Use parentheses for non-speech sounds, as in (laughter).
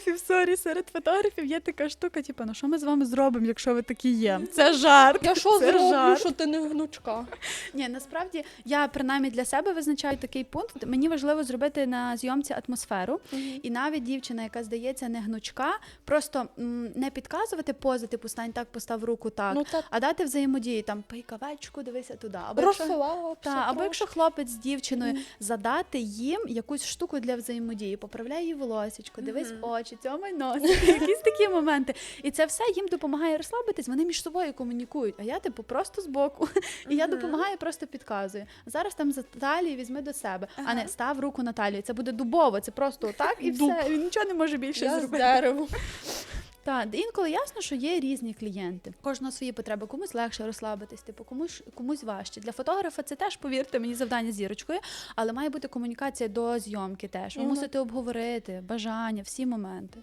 фотографів, сорі, серед фотографів є така штука, типу, ну що ми з вами зробимо, якщо ви такі є? Це жарт. Я що це зроблю, жарт. що ти не гнучка? Ні, насправді я принаймні для себе визначаю такий пункт. Мені важливо зробити на зйомці атмосферу. І навіть дівчина, яка здається не гнучка, просто м, не підказувати пози, типу стань так, постав руку так, Ну, та- а дати взаємодії, там пий кавечку, дивися туди. Або якщо, та, або якщо хлопець з дівчиною задати їм якусь штуку для взаємодії, поправляй її волосечко, дивись в очі, цьомай носик, (laughs) якісь такі моменти. І це все їм допомагає розслабитись. Вони між собою комунікують. А я, типу, просто збоку. (laughs) І я допомагаю, просто підказую. Зараз там за талію візьми до себе, а не став руку на талію. Це буде дубово, це просто отак і все. Він нічого не може більше Я з зробити. деревом. (laughs) Так, інколи ясно, що є різні клієнти. Кожного свої потреби. Комусь легше розслабитись, типу комусь комусь важче. Для фотографа це теж, повірте мені, завдання зірочкою, але має бути комунікація до зйомки теж. Ви Мгм. мусите обговорити бажання, всі моменти.